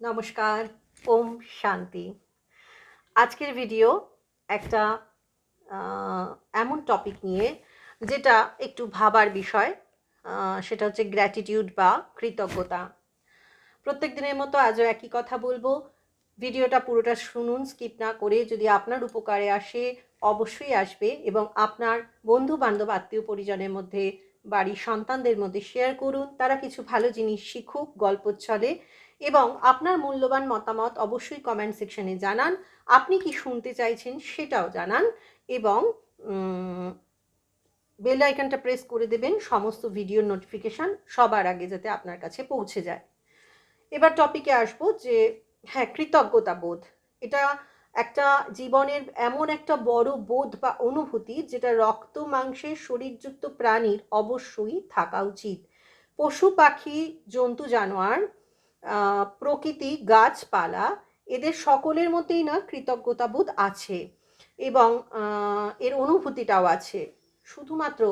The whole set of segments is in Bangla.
নমস্কার, ওম শান্তি। আজকের ভিডিও একটা এমন টপিক নিয়ে যেটা একটু ভাবার বিষয় সেটা হচ্ছে গ্র্যাটিটিউড বা কৃতজ্ঞতা। প্রত্যেক দিনের মতো আজও একই কথা বলব। ভিডিওটা পুরোটা শুনুন স্কিপ না করে যদি আপনার উপকারে আসে, অবশ্যই আসবে এবং আপনার বন্ধু বান্ধব আত্মীয় পরিজনের মধ্যে, বাড়ির সন্তানদের মধ্যে শেয়ার করুন। তারা কিছু ভালো জিনিস শিখুক গল্প চলে এবং আপনার মূল্যবান মতামত অবশ্যই কমেন্ট সেকশনে জানান। আপনি কি শুনতে চাইছেন সেটাও জানান এবং বেল আইকনটা প্রেস করে দেবেন, সমস্ত ভিডিওর নোটিফিকেশান সবার আগে যাতে আপনার কাছে পৌঁছে যায়। এবার টপিকে আসব যে হ্যাঁ কৃতজ্ঞতা বোধ। এটা একটা জীবনের এমন একটা বড় বোধ বা অনুভূতি যেটা রক্ত মাংসের শরীরযুক্ত প্রাণীর অবশ্যই থাকা উচিত। পশু, পাখি, জন্তু, জানোয়ার প্রকৃতি, গাছপালা, এদের সকলের মধ্যেই না কৃতজ্ঞতাবোধ আছে এবং এর অনুভূতিটাও আছে। শুধুমাত্র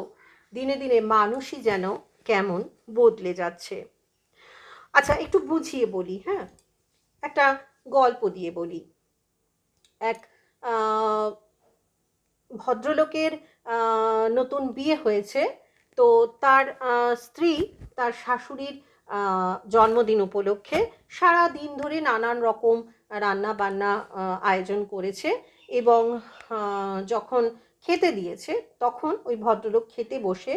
দিনে দিনে মানুষই যেন কেমন বদলে যাচ্ছে। আচ্ছা একটু বুঝিয়ে বলি হ্যাঁ? একটা গল্প দিয়ে বলি। এক ভদ্রলোকের নতুন বিয়ে হয়েছে, তো তার স্ত্রী তার শাশুড়ির জন্মদিন উপলক্ষে সারা দিন ধরে নানান রকম রান্না বান্না আয়োজন করেছে এবং যখন খেতে দিয়েছে তখন ওই ভদ্রলোক খেতে বসে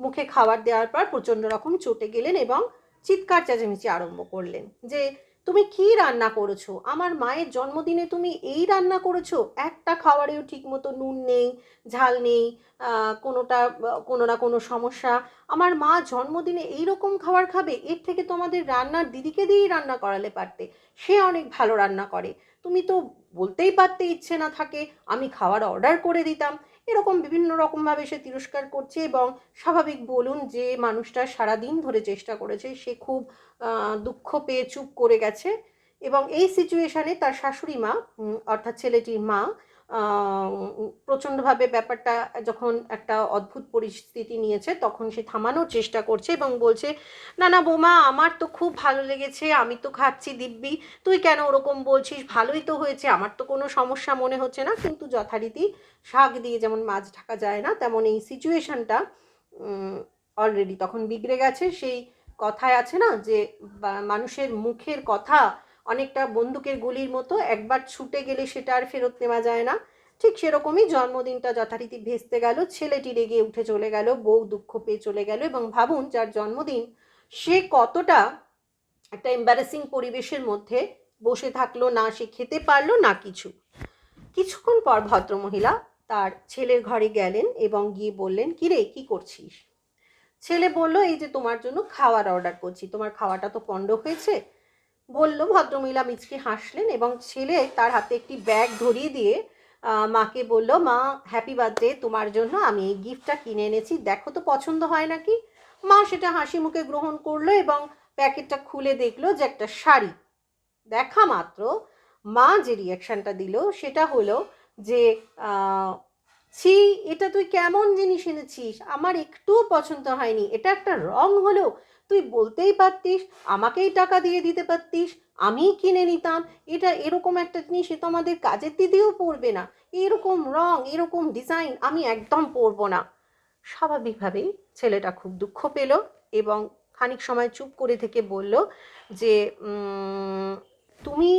মুখে খাবার দেওয়ার পর প্রচণ্ড রকম চটে গেলেন এবং চিৎকার চেঁচামেচি আরম্ভ করলেন যে তুমি কি রান্না করেছ? আমার মায়ের জন্মদিনে তুমি এই রান্না করেছ? একটা খাবারেও ঠিকমতো নুন নেই, ঝাল নেই কোনোটা, কোনো না কোনো সমস্যা। আমার মা জন্মদিনে এই রকম খাবার খাবে, এর থেকে তোমাদের রান্নার দিদিকে দিয়েই রান্না করালে পারতে। সে অনেক ভালো রান্না করে। তুমি তো বলতেই পারতে ইচ্ছে না থাকে, আমি খাবার অর্ডার করে দিতাম। এরকম বিভিন্ন রকমভাবে সে তিরস্কার করছে এবং স্বাভাবিক বলুন যে মানুষটা সারা দিন ধরে চেষ্টা করেছে, সে খুব দুঃখ পেয়ে চুপ করে গেছে এবং এই সিচুয়েশানে তার শাশুড়ি মা অর্থাৎ ছেলেটির মা প্রচণ্ডভাবে ব্যাপারটা যখন একটা অদ্ভুত পরিস্থিতি নিয়েছে, তখন সে থামানোর চেষ্টা করছে এবং বলছে, না না, বৌমা, আমার তো খুব ভালো লেগেছে, আমি তো খাচ্ছি দিব্যি। তুই কেন ওরকম বলছিস? ভালোই তো হয়েছে, আমার তো কোনো সমস্যা মনে হচ্ছে না। কিন্তু যথারীতি শাক দিয়ে যেমন মাছ ঢাকা যায় না, তেমন এই সিচুয়েশনটা অলরেডি তখন বিগড়ে গেছে। সেই কথায় আছে না যে মানুষের মুখের কথা অনেকটা বন্দুকের গুলির মতো একবার ছুটে গেলে সেটা আর ফেরত নেওয়া যায় না। ঠিক সেরকমই জন্মদিনটা যথারীতি ভেস্তে গেল, ছেলেটি রেগে উঠে চলে গেল, বউ দুঃখ পেয়ে চলে গেল এবং ভাবুন যার জন্মদিন সে কতটা একটা এম্বারেসিং পরিবেশের মধ্যে বসে থাকল, না সে খেতে পারল, না কিছু। কিছুক্ষণ পর ভদ্রমহিলা তার ছেলের ঘরে গেলেন এবং গিয়ে বললেন, কিরে, কি করছিস? ছেলে বলল, এই যে তোমার জন্য খাওয়ার অর্ডার করছি। তোমার খাওয়াটা তো পণ্ড হয়েছে। বলল, ভদ্রমহিলা মিচকে হাসলেন এবং ছেলে তার হাতে একটি ব্যাগ ধরিয়ে দিয়ে মাকে বলল, মা হ্যাপি বার্থডে তোমার জন্য আমি এই গিফটটা কিনে এনেছি। দেখো তো পছন্দ হয় নাকি? মা সেটা হাসি মুখে গ্রহণ করল এবং প্যাকেটটা খুলে দেখল যে একটা শাড়ি। দেখা মাত্র মা যে রিয়াকশানটা দিল সেটা হলো যে ছি, এটা তুই কেমন জিনিস এনেছিস? আমার একটুও পছন্দ হয়নি। এটা একটা রং হলো। তুই বলতেই পারতিস, আমাকেই টাকা দিয়ে দিতে পারতিস, আমিই কিনে নিতাম। এটা এরকম একটা জিনিস, এ তো আমাদের কাজের দিদিও পরবে না। এরকম রং, এরকম ডিজাইন আমি একদম পরবো না। স্বাভাবিকভাবেই ছেলেটা খুব দুঃখ পেল এবং খানিক সময় চুপ করে থেকে বলল যে তুমি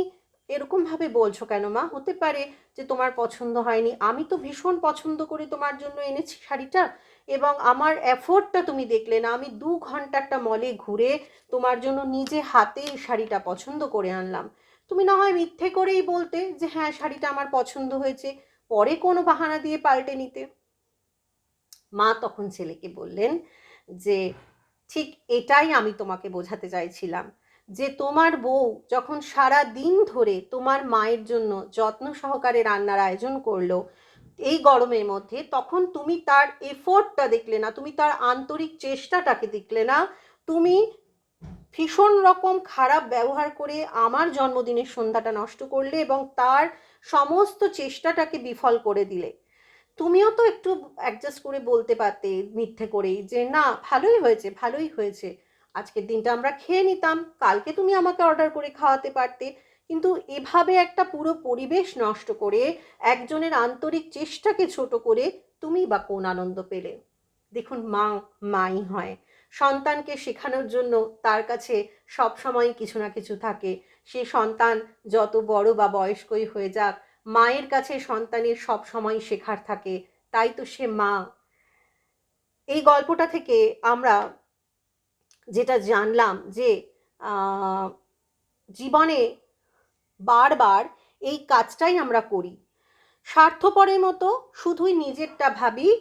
এরকমভাবে বলছো কেন মা? হতে পারে যে তোমার পছন্দ হয়নি। আমি তো ভীষণ পছন্দ করে তোমার জন্য এনেছি শাড়িটা। এবং আমার এফোর্টটা তুমি দেখলে না, আমি দু ঘণ্টা একটা মলে ঘুরে তোমার জন্য নিজে হাতে এই শাড়িটা পছন্দ করে আনলাম। তুমি না হয় মিথ্যে করেই বলতে যে হ্যাঁ শাড়িটা আমার পছন্দ হয়েছে, পরে কোনো বাহানা দিয়ে পাল্টে নিতে। মা তখন ছেলেকে বললেন যে, ঠিক এটাই আমি তোমাকে বোঝাতে চাইছিলাম যে, তোমার বউ যখন সারা দিন ধরে তোমার মায়ের জন্য যত্ন সহকারে রান্নার আয়োজন করল এই গরমের মধ্যে, তখন তুমি তার এফোর্টটা দেখলে না, তুমি তার আন্তরিক চেষ্টাটাকে দেখলে না, তুমি ভীষণ রকম খারাপ ব্যবহার করে আমার জন্মদিনের সন্ধ্যাটা নষ্ট করলে এবং তার সমস্ত চেষ্টাটাকে বিফল করে দিলে। তুমিও তো একটু অ্যাডজাস্ট করে বলতে পারতে মিথ্যে করেই যে, না, ভালোই হয়েছে ভালোই হয়েছে। আজকের দিনটা আমরা খেয়ে নিতাম, কালকে তুমি আমাকে অর্ডার করে খাওয়াতে পারতে। কিন্তু এভাবে একটা পুরো পরিবেশ নষ্ট করে একজনের আন্তরিক চেষ্টাকে ছোট করে তুমি বা কোন আনন্দ পেলে? দেখুন, মা, মাই হয়। সন্তানকে শেখানোর জন্য তার কাছে সব সময় কিছু না কিছু থাকে। সে সন্তান যত বড় বা বয়স্কই হয়ে যাক, মায়ের কাছে সন্তানের সব সময় শেখার থাকে। তাই তো সে মা। এই গল্পটা থেকে আমরা যেটা জানলাম যে জীবনে বারবার এই কাজটাই আমরা করি। স্বার্থপরের মতো শুধুই নিজেরটা ভাবি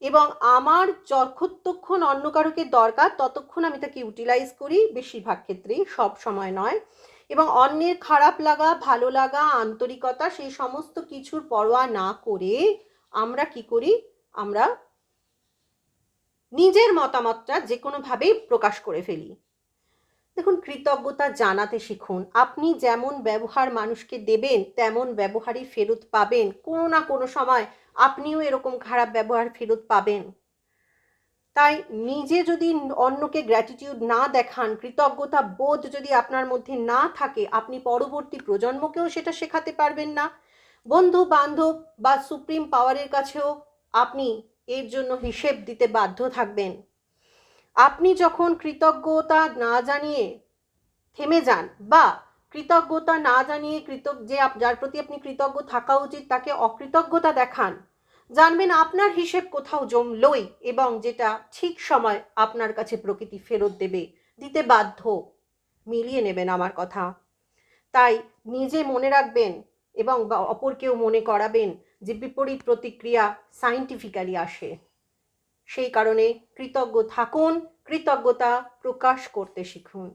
এবং আমার যতক্ষণ অন্য কারোকে দরকার ততক্ষণ আমি তাকে ইউটিলাইজ করি, বেশিরভাগ ক্ষেত্রেই, সব সময় নয়। এবং অন্যের খারাপ লাগা, ভালো লাগা, আন্তরিকতা সেই সমস্ত কিছুর পরোয়া না করে আমরা কি করি? আমরা নিজের মতামতটা যে কোনোভাবেই প্রকাশ করে ফেলি। দেখুন, কৃতজ্ঞতা জানাতে শিখুন। আপনি যেমন ব্যবহার মানুষকে দেবেন, তেমন ব্যবহারই ফেরত পাবেন। কোনো না কোনো সময় আপনিও এরকম খারাপ ব্যবহার ফেরত পাবেন। তাই নিজে যদি অন্যকে গ্র্যাটিটিউড না দেখান, কৃতজ্ঞতা বোধ যদি আপনার মধ্যে না থাকে, আপনি পরবর্তী প্রজন্মকেও সেটা শেখাতে পারবেন না। বন্ধু বান্ধব বা সুপ্রিম পাওয়ারের কাছেও আপনি এর জন্য হিসেব দিতে বাধ্য থাকবেন। আপনি যখন কৃতজ্ঞতা না জানিয়ে থেমে যান বা কৃতজ্ঞতা না জানিয়ে কৃতজ্ঞ, যে যার প্রতি আপনি কৃতজ্ঞ থাকা উচিত তাকে অকৃতজ্ঞতা দেখান, জানবেন আপনার হিসেব কোথাও জমলই এবং যেটা ঠিক সময় আপনার কাছে প্রকৃতি ফেরত দেবে, দিতে বাধ্য, মিলিয়ে নেবেন আমার কথা। তাই নিজে মনে রাখবেন এবং অপরকেও মনে করাবেন যে বিপরীত প্রতিক্রিয়া সাইন্টিফিক্যালি আসে। সেই কারণে কৃতজ্ঞ থাকুন কৃতজ্ঞতা প্রকাশ করতে শিখুন।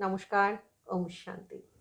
নমস্কার ওম শান্তি।